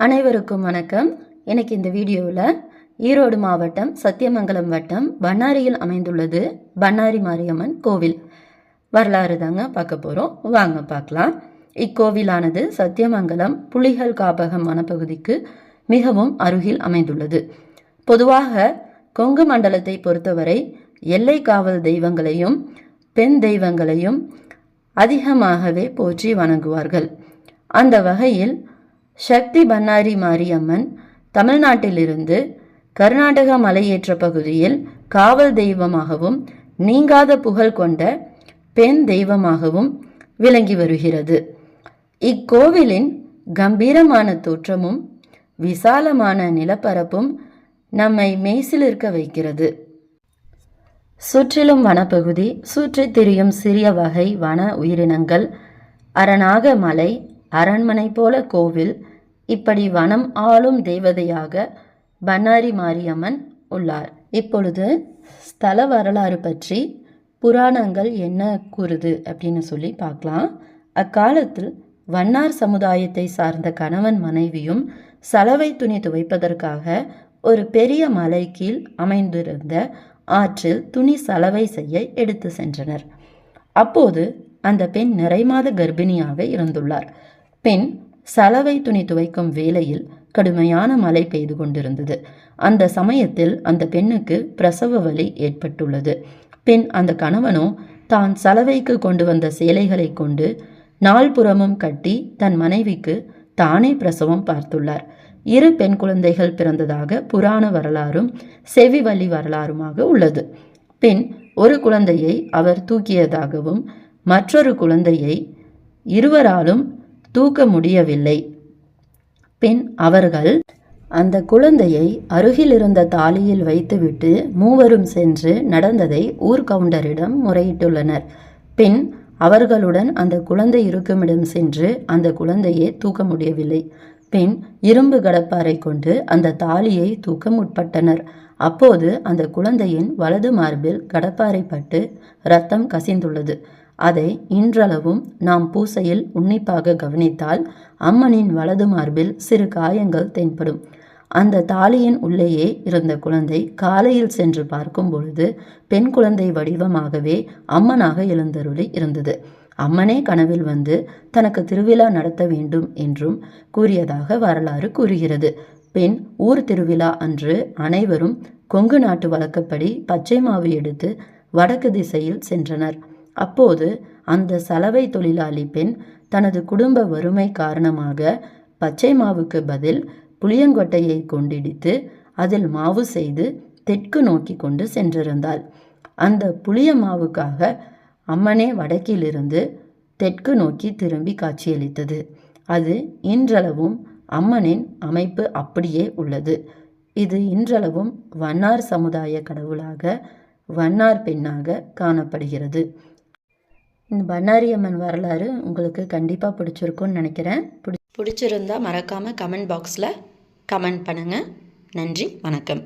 அனைவருக்கும் வணக்கம். எனக்கு இந்த வீடியோவில் ஈரோடு மாவட்டம் சத்தியமங்கலம் வட்டம் பண்ணாரியில் அமைந்துள்ளது பண்ணாரி மாரியம்மன் கோவில். வரலாறு தாங்க பார்க்க போகிறோம் வாங்க பார்க்கலாம். இக்கோவிலானது சத்தியமங்கலம் புலிகள் காப்பகம் வனப்பகுதிக்கு மிகவும் அருகில் அமைந்துள்ளது. பொதுவாக கொங்கு மண்டலத்தை பொறுத்தவரை எல்லை காவல் தெய்வங்களையும் பெண் தெய்வங்களையும் அதிகமாகவே போற்றி வணங்குவார்கள். அந்த வகையில் சக்தி பண்ணாரி மாரியம்மன் தமிழ்நாட்டிலிருந்து கர்நாடக மலையேற்ற பகுதியில் காவல் தெய்வமாகவும் நீங்காத புகழ் கொண்ட பெண் தெய்வமாகவும் விளங்கி வருகிறது. இக்கோவிலின் கம்பீரமான தோற்றமும் விசாலமான நிலப்பரப்பும் நம்மை மெய்சிலிருக்க வைக்கிறது. சுற்றிலும் வனப்பகுதி சுற்றித் திரியும் சிறிய வகை வன உயிரினங்கள் அரணாக மலை அரண்மனை போல கோவில். இப்படி வனம் ஆளும் தேவதையாக பண்ணாரி மாரியம்மன் உள்ளார். இப்பொழுது ஸ்தல வரலாறு பற்றி புராணங்கள் என்ன கூறுது அப்படின்னு சொல்லி பார்க்கலாம். அக்காலத்தில் வண்ணார் சமுதாயத்தை சார்ந்த கணவன் மனைவியும் சலவை துணி துவைப்பதற்காக ஒரு பெரிய மலை கீழ் அமைந்திருந்த ஆற்றில் துணி சலவை செய்ய எடுத்து சென்றனர். அப்போது அந்த பெண் நிறைமாத கர்ப்பிணியாக இருந்துள்ளார். பெண் சலவை துணி துவைக்கும் வேளையில் கடுமையான மழை பெய்து கொண்டிருந்தது. அந்த சமயத்தில் அந்த பெண்ணுக்கு பிரசவ வலி ஏற்பட்டுள்ளது. பெண் அந்த கணவனோ தான் சலவைக்கு கொண்டு வந்த சேலைகளை கொண்டு நாள்புறமும் கட்டி தன் மனைவிக்கு தானே பிரசவம் பார்த்துள்ளார். இரு பெண் குழந்தைகள் பிறந்ததாக புராண வரலாறும் செவி வழி வரலாறுமாக உள்ளது. பெண் ஒரு குழந்தையை அவர் தூக்கியதாகவும் மற்றொரு குழந்தையை இருவராலும் தூக்க முடியவில்லை. பின் அவர்கள் அந்த குழந்தையை அருகிலிருந்த தாலியில் வைத்துவிட்டு மூவரும் சென்று நடந்ததை ஊர் கவுண்டரிடம் முறையிட்டுள்ளனர். பின் அவர்களுடன் அந்த குழந்தை இருக்குமிடம் சென்று அந்த குழந்தையை தூக்க முடியவில்லை. பின் இரும்பு கடப்பாரை கொண்டு அந்த தாலியை தூக்க முற்பட்டனர். அப்போது அந்த குழந்தையின் வலது மார்பில் கடப்பாரை பட்டு ரத்தம் கசிந்துள்ளது. அதை இன்றளவும் நாம் பூசையில் உன்னிப்பாக கவனித்தால் அம்மனின் வலது மார்பில் சிறு காயங்கள் தென்படும். அந்த தாலியின் உள்ளேயே இருந்த குழந்தை காலையில் சென்று பார்க்கும் பொழுது பெண் குழந்தை வடிவமாகவே அம்மனாக எழுந்தருளி இருந்தது. அம்மனே கனவில் வந்து தனக்கு திருவிழா நடத்த வேண்டும் என்றும் கூறியதாக வரலாறு கூறுகிறது. பெண் ஊர் திருவிழா அன்று அனைவரும் கொங்கு நாட்டு வழக்கப்படி பச்சை மாவு எடுத்து வடக்கு திசையில் சென்றனர். அப்போது அந்த சலவை தொழிலாளி பெண் தனது குடும்ப வறுமை காரணமாக பச்சை மாவுக்கு பதில் புளியங்கொட்டையை கொண்டிடித்து அதில் மாவு செய்து தெற்கு நோக்கி கொண்டு சென்றிருந்தாள். அந்த புளிய மாவுக்காக அம்மனே வடக்கிலிருந்து தெற்கு நோக்கி திரும்பி காட்சியளித்தது. அது இன்றளவும் அம்மனின் அமைப்பு அப்படியே உள்ளது. இது இன்றளவும் வண்ணார் சமுதாய கடவுளாக வண்ணார் பெண்ணாக காணப்படுகிறது. இந்த பண்ணாரி அம்மன் வரலாறு உங்களுக்கு கண்டிப்பாக பிடிச்சிருக்கும்னு நினைக்கிறேன். பிடி பிடிச்சிருந்தா மறக்காமல் கமெண்ட் பாக்ஸில் கமெண்ட் பண்ணுங்கள் நன்றி வணக்கம்.